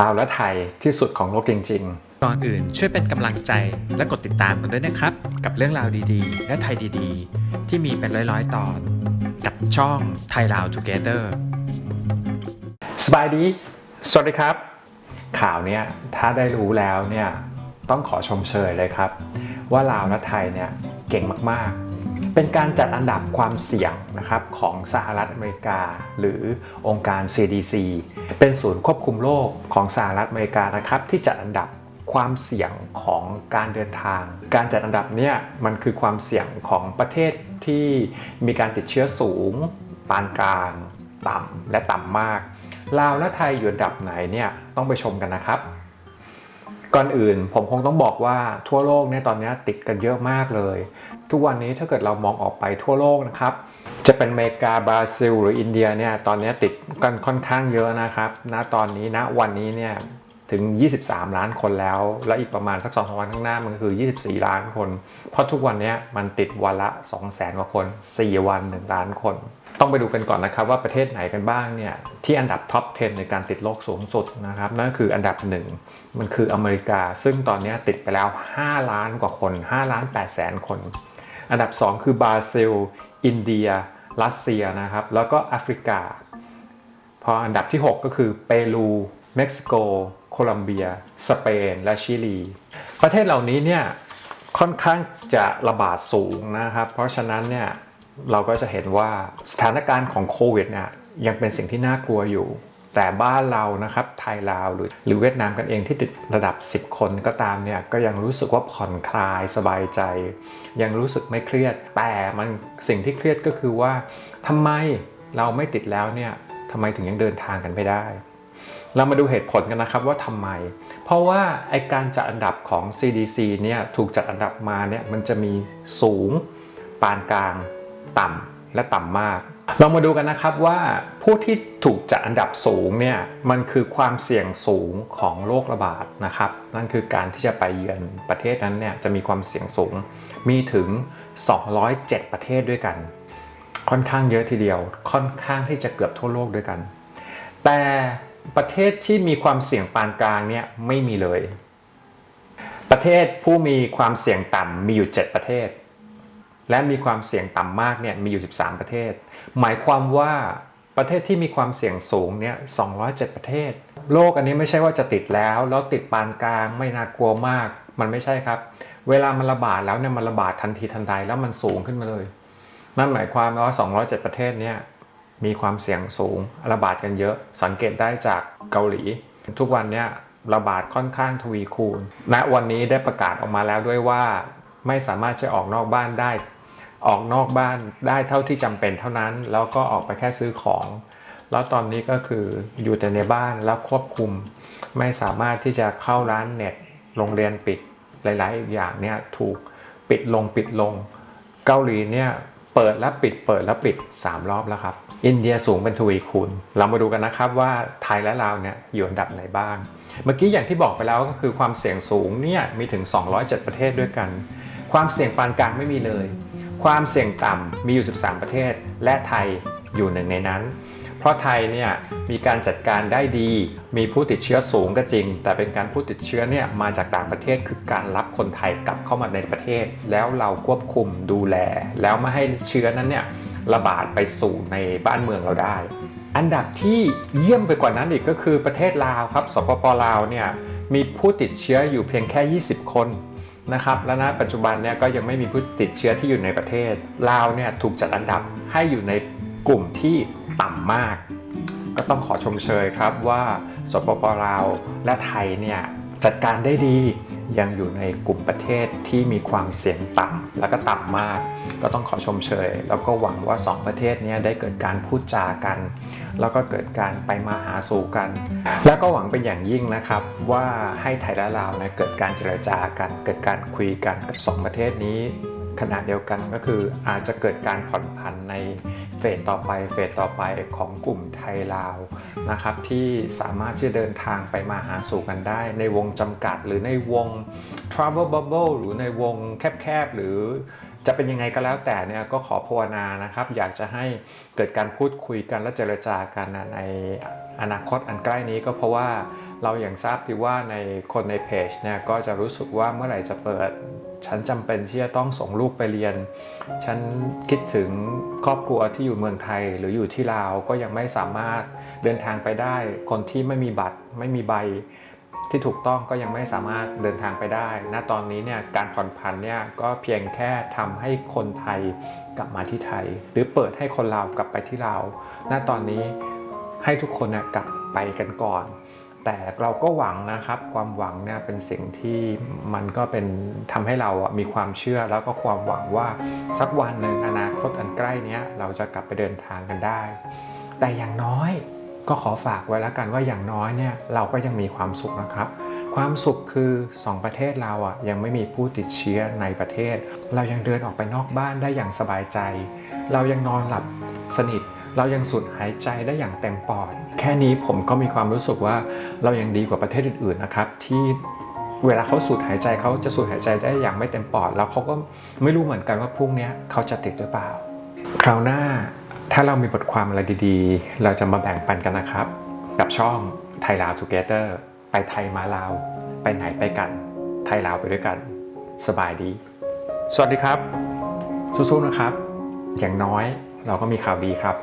ลาวและไทยที่สุดของโลกจริงก่อนอื่นช่วยเป็นกำลังใจและกดติดตามกันด้วยนะครับ กับเรื่องราวดีๆ และไทยดีๆ ที่มีเป็นร้อยๆ ตอน กับช่องไทยลาว Together ๆสบายดี สวัสดีครับ ข่าวเนี้ยถ้าได้รู้แล้วเนี่ยต้องขอชมเชยเลยครับ ว่าลาวและไทยเนี่ยเก่งมากๆ เป็นการจัดอันดับความเสี่ยงนะครับของสหรัฐอเมริกา หรือองค์การ CDC เป็นศูนย์ควบคุมโรคของสหรัฐอเมริกานะครับที่จัดอันดับความเสี่ยงของการเดินทาง การจัดอันดับเนี่ยมันคือความเสี่ยงของประเทศที่มีการติดเชื้อสูง ปานกลาง ต่ำและต่ำมากลาวและไทยอยู่อันดับไหนเนี่ยต้องไปชมกันนะครับ ก่อนอื่นผมคงต้องบอกว่าทั่วโลกเนี่ยตอนนี้ติดกันเยอะมากเลย ทุกวันนี้ถ้าเกิดเรามองออกไปทั่วโลกนะครับ จะเป็นอเมริกาบราซิล หรืออินเดียเนี่ยตอนนี้ติดกันค่อนข้างเยอะนะครับณตอนนี้ณวันนี้เนี่ยถึง 23 ล้านคนแล้ว แล้วอีกประมาณสัก2-3วันข้างหน้ามันก็คือ 24 ล้านคน เพราะทุกวันนี้มันติดวันละ 200,000กว่าคน 4 วัน 1 ล้านคน ต้องไปดูกันก่อนนะครับว่าประเทศไหนกันบ้างเนี่ยที่อันดับท็อป 10 ในการติดโรคสูงสุดนะครับนั่นคืออันดับ 1 มันคืออเมริกา ซึ่งตอนนี้ติดไปแล้ว 5 ล้านกว่าคน 5 ล้าน8แสนคน อันดับ 2 คือบราซิล อินเดีย รัสเซียนะครับ แล้วก็แอฟริกา พออันดับที่ 6 ก็คือเปรูเม็กซิโก โคลัมเบีย สเปน และชิลี ประเทศเหล่านี้เนี่ยค่อนข้างจะระบาดสูงนะครับ เพราะฉะนั้นเนี่ยเราก็จะเห็นว่าสถานการณ์ของโควิดเนี่ยยังเป็นสิ่งที่น่ากลัวอยู่ แต่บ้านเรานะครับไทยลาวหรือหรือเวียดนามกันเองที่ติดระดับ 10 คนก็ตามเนี่ยก็ยังรู้สึกว่าผ่อนคลายสบายใจ ยังรู้สึกไม่เครียด แต่มันสิ่งที่เครียดก็คือว่าทำไมเราไม่ติดแล้วเนี่ยทำไมถึงยังเดินทางกันไม่ได้ เรามาดูเหตุผลกันนะครับว่าทำไม เพราะว่าไอการจัดอันดับของ CDC เนี่ยถูกจัดอันดับมาเนี่ยมันจะมีสูงปานกลางต่ำ และต่ำมาก เรามาดูกันนะครับว่าผู้ที่ถูกจัดอันดับสูงเนี่ยมันคือความเสี่ยงสูงของโรคระบาดนะครับนั่นคือการที่จะไปเยือนประเทศนั้นเนี่ยจะมีความเสี่ยงสูงมีถึง 207 ประเทศด้วยกัน ค่อนข้างเยอะทีเดียว ค่อนข้างที่จะเกือบทั่วโลกด้วยกัน แต่ประเทศที่มีความเสี่ยงปานกลางเนี่ยไม่มีเลย ประเทศผู้มีความเสี่ยงต่ำมีอยู่ 7 ประเทศ และมีความเสี่ยงต่ำมากเนี่ยมีอยู่ 13 ประเทศ หมายความว่าประเทศที่มีความเสี่ยงสูงเนี่ย 207 ประเทศ โลกอันนี้ไม่ใช่ว่าจะติดแล้ว แล้วติดปานกลางไม่น่ากลัวมาก มันไม่ใช่ครับ เวลามันระบาดแล้วเนี่ยมันระบาดทันทีทันใดแล้วมันสูงขึ้นมาเลย นั่นหมายความว่า 207 ประเทศเนี่ยมีความเสี่ยงสูงระบาดกันเยอะ สังเกตได้จากเกาหลี ทุกวันเนี่ยระบาดค่อนข้างทวีคูณณวันนี้ได้ประกาศออกมาแล้วด้วยว่าไม่สามารถจะออกนอกบ้านได้ ออกนอกบ้านได้เท่าที่จำเป็นเท่านั้น แล้วก็ออกไปแค่ซื้อของ แล้วตอนนี้ก็คืออยู่แต่ในบ้านแล้วควบคุม ไม่สามารถที่จะเข้าร้านเน็ตโรงเรียนปิดหลายๆอย่างเนี่ยถูกปิดลงปิดลง เกาหลีเนี่ยเปิดแล้วปิดเปิดแล้วปิด 3 รอบแล้วครับ อินเดียสูงเป็นทวีคูณ เรามาดูกันนะครับว่าไทยและลาวเนี่ยอยู่อันดับไหนบ้าง เมื่อกี้อย่างที่บอกไปแล้วก็คือความเสี่ยงสูงเนี่ยมีถึง 207 ประเทศด้วยกัน ความเสี่ยงปานกลางไม่มีเลย ความเสี่ยงต่ำมีอยู่ 13 ประเทศ และไทยอยู่หนึ่งในนั้น เพราะไทยเนี่ยมีการจัดการได้ดี มีผู้ติดเชื้อสูงก็จริง แต่เป็นการผู้ติดเชื้อเนี่ยมาจากต่างประเทศคือการรับคนไทยกลับเข้ามาในประเทศ แล้วเราควบคุมดูแล แล้วไม่ให้เชื้อนั้นเนี่ยระบาดไปสู่ในบ้านเมืองเราได้ อันดับที่เยี่ยมไปกว่านั้นอีกก็คือประเทศลาวครับ สปปลาวเนี่ยมีผู้ติดเชื้ออยู่เพียงแค่ 20 คน นะครับและณปัจจุบันเนี่ยก็ยังไม่มีผู้ติดเชื้อที่อยู่ในประเทศลาวเนี่ยถูกจัดอันดับให้อยู่ในกลุ่มที่ต่ำมาก ก็ต้องขอชมเชยครับว่าสปปลาวและไทยเนี่ยจัดการได้ดียังอยู่ในกลุ่มประเทศที่มีความเสี่ยงต่ำแล้วก็ต่ำมาก ก็ต้องขอชมเชย แล้วก็หวังว่า 2 ประเทศนี้ได้เกิดการพูดจากัน แล้วก็เกิดการไปมาหาสู่กัน แล้วก็หวังเป็นอย่างยิ่งนะครับ ว่าให้ไทยและลาวนะเกิดการเจรจากัน เกิดการคุยกันกับสองประเทศนี้ขณะเดียวกันก็คืออาจจะเกิดการผ่อนผันในเฟสต่อไปเฟสต่อไปของกลุ่มไทยลาวนะครับที่สามารถที่จะเดินทางไปมาหาสู่กันได้ ในวงจำกัดหรือในวง travel bubble หรือในวงแคบๆหรือ จะเป็นยังไงก็แล้วแต่เนี่ยก็ขอภาวนานะครับ อยากจะให้เกิดการพูดคุยกันและเจรจากันในอนาคตอันใกล้นี้ก็เพราะว่าเราอย่างทราบดีว่าในคนในเพจเนี่ยก็จะรู้สึกว่าเมื่อไหร่จะเปิด ฉันจำเป็นที่จะต้องส่งลูกไปเรียน ฉันคิดถึงครอบครัวที่อยู่เมืองไทยหรืออยู่ที่ลาวก็ยังไม่สามารถเดินทางไปได้ คนที่ไม่มีบัตรไม่มีใบ ที่ถูกต้องก็ยังไม่สามารถเดินทางไปได้ ณ ตอนนี้เนี่ยการผ่อนผันเนี่ยก็เพียงแค่ทำให้คนไทยกลับมาที่ไทย หรือเปิดให้คนลาวกลับไปที่ลาว ณ ตอนนี้ให้ทุกคนน่ะกลับไปกันก่อน แต่เราก็หวังนะครับ ความหวังเนี่ยเป็นสิ่งที่มันก็เป็นทำให้เรามีความเชื่อแล้วก็ความหวังว่าสักวันหนึ่งอนาคตอันใกล้นี้เราจะกลับไปเดินทางกันได้ แต่อย่างน้อย ก็ขอฝากไว้แล้วกันว่าอย่างน้อยเนี่ยเราก็ยังมีความสุขนะครับ ความสุขคือ 2 ประเทศเราอะยังไม่มีผู้ติดเชื้อในประเทศ เรายังเดินออกไปนอกบ้านได้อย่างสบายใจ เรายังนอนหลับสนิท เรายังสูดหายใจได้อย่างเต็มปอด แค่นี้ผมก็มีความรู้สึกว่าเรายังดีกว่าประเทศอื่นๆนะครับที่เวลาเขาสูดหายใจเขาจะสูดหายใจได้อย่างไม่เต็มปอด แล้วเขาก็ไม่รู้เหมือนกันว่าพรุ่งนี้เขาจะติดหรือเปล่า คราวหน้า ถ้าเรามีบทความอะไรดีๆ เราจะมาแบ่งปันกันนะครับ กับช่องไทยลาวทูเกเตอร์ไปไทยมาลาว ไปไหนไปกัน ไทยลาวไปด้วยกัน สบายดี สวัสดีครับ สู้ๆนะครับ อย่างน้อยเราก็มีข่าวดีครับ